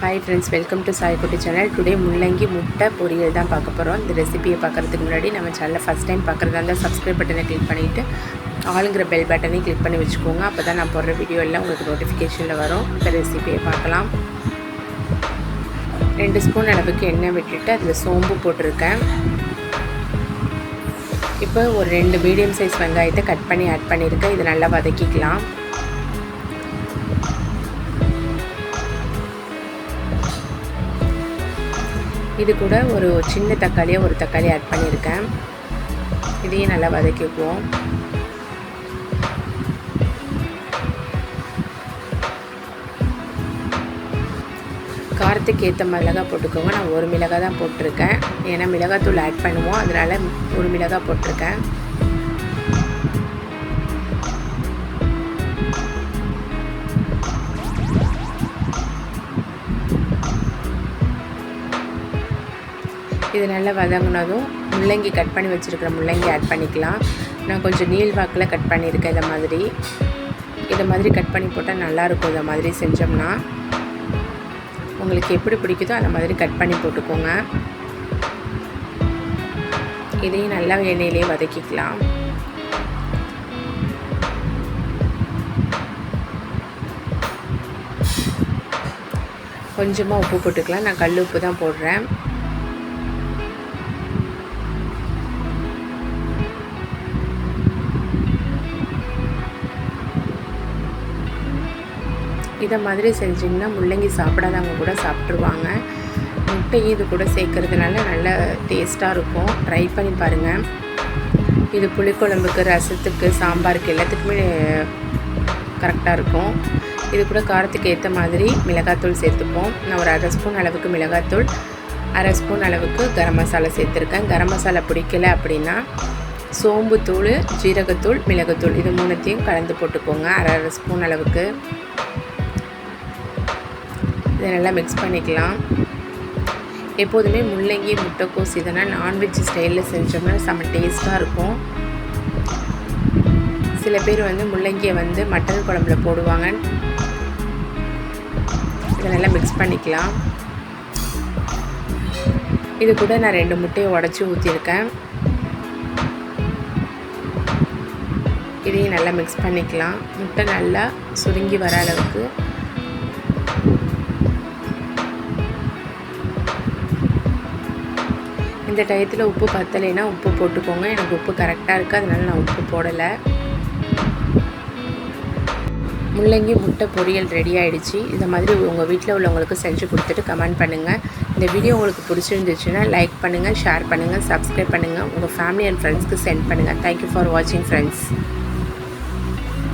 Hi friends welcome to Saikutti channel today முள்ளங்கி முட்டை பொரியல் தான் பார்க்க போகிறோம் இந்த ரெசிபியை பார்க்குறதுக்கு முன்னாடி நம்ம சேனலில் ஃபஸ்ட் டைம் பார்க்குறதா இருந்தால் சப்ஸ்கிரைப் பட்டனை கிளிக் பண்ணிவிட்டு ஆளுங்கிற பெல் பட்டனையும் கிளிக் பண்ணி வச்சுக்கோங்க. அப்போ தான் நான் போடுற வீடியோ எல்லாம் உங்களுக்கு நோட்டிஃபிகேஷனில் வரும். இந்த ரெசிபியை பார்க்கலாம். ரெண்டு ஸ்பூன் அளவுக்கு எண்ணெய் விட்டுட்டு அதில் சோம்பு போட்டிருக்கேன். இப்போ ஒரு ரெண்டு மீடியம் சைஸ் வெங்காயத்தை கட் பண்ணி ஆட் பண்ணியிருக்கேன். இதை நல்லா வதக்கிக்கலாம். இது கூட ஒரு சின்ன தக்காளியை ஒரு தக்காளி ஆட் பண்ணியிருக்கேன். இதையும் நல்லா வதக்கிக்குவோம். காரத்துக்கு ஏற்ற மிளகாய் போட்டுக்கோங்க. நான் ஒரு மிளகாய் தான் போட்டிருக்கேன். ஏன்னா மிளகாத்தூள் ஆட் பண்ணுவோம். அதனால் ஒரு மிளகாய் போட்டிருக்கேன். இது நல்லா வதங்கினதும் முள்ளங்கி கட் பண்ணி வச்சுருக்கிற முள்ளங்கி ஆட் பண்ணிக்கலாம். நான் கொஞ்சம் நீள் வாக்கில் கட் பண்ணியிருக்கேன் இதை மாதிரி. இதை மாதிரி கட் பண்ணி போட்டால் நல்லாயிருக்கும் இதை மாதிரி செஞ்சோம்னா. உங்களுக்கு எப்படி பிடிக்குதோ அந்த மாதிரி கட் பண்ணி போட்டுக்கோங்க. இதையும் நல்லா எண்ணெயிலே வதக்கிக்கலாம். கொஞ்சமாக உப்பு போட்டுக்கலாம். நான் கல் உப்பு தான் போடுறேன். இதை மாதிரி செஞ்சிங்கன்னா முள்ளங்கி சாப்பிடாதவங்க கூட சாப்பிட்ருவாங்க முட்டையும் இது கூட சேர்க்கறதுனால நல்ல டேஸ்ட்டாக இருக்கும். ட்ரை பண்ணி பாருங்கள் இது புளிக்குழம்புக்கு ரசத்துக்கு சாம்பாருக்கு எல்லாத்துக்குமே கரெக்டாக இருக்கும். இது கூட காரத்துக்கு ஏற்ற மாதிரி மிளகாத்தூள் சேர்த்துப்போம். நான் ஒரு அரை ஸ்பூன் அளவுக்கு மிளகாத்தூள் அரை ஸ்பூன் அளவுக்கு கரம் மசாலா சேர்த்துருக்கேன். கரம் மசாலா பிடிக்கல அப்படின்னா சோம்புத்தூள் ஜீரகத்தூள் மிளகுத்தூள் இது மூணுத்தையும் கலந்து போட்டுக்கோங்க. அரை அரை ஸ்பூன் அளவுக்கு. இதை நல்லா மிக்ஸ் பண்ணிக்கலாம். எப்போதுமே முள்ளங்கி முட்டைக்கோஸ் இதெல்லாம் நான்வெஜ் ஸ்டைலில் செஞ்சோம்னா செம்ம டேஸ்ட்டாக இருக்கும். சில பேர் வந்து முள்ளங்கியை வந்து மட்டன் குழம்புல போடுவாங்க. இதை நல்லா மிக்ஸ் பண்ணிக்கலாம். இது கூட நான் ரெண்டு முட்டையை உடச்சி ஊற்றிருக்கேன் இதையும் நல்லா மிக்ஸ் பண்ணிக்கலாம். முட்டை நல்லா சுருங்கி வர அளவுக்கு இந்த டயத்தில் உப்பு பத்தலைன்னா உப்பு போட்டுக்கோங்க. எனக்கு உப்பு கரெக்டாக இருக்குது அதனால் நான் உப்பு போடலை. முள்ளங்கி முட்டை பொரியல் ரெடி ஆகிடுச்சு இந்த மாதிரி உங்கள் வீட்டில் உள்ளவங்களுக்கு செஞ்சு கொடுத்துட்டு கமெண்ட் பண்ணுங்கள் இந்த வீடியோ உங்களுக்கு பிடிச்சிருந்துச்சுன்னா லைக் பண்ணுங்கள் ஷேர் பண்ணுங்கள் சப்ஸ்கிரைப் பண்ணுங்கள் உங்கள் ஃபேமிலி அண்ட் ஃப்ரெண்ட்ஸ்க்கு சென்ட் பண்ணுங்கள் தேங்க்யூ ஃபார் வாட்சிங் ஃப்ரெண்ட்ஸ்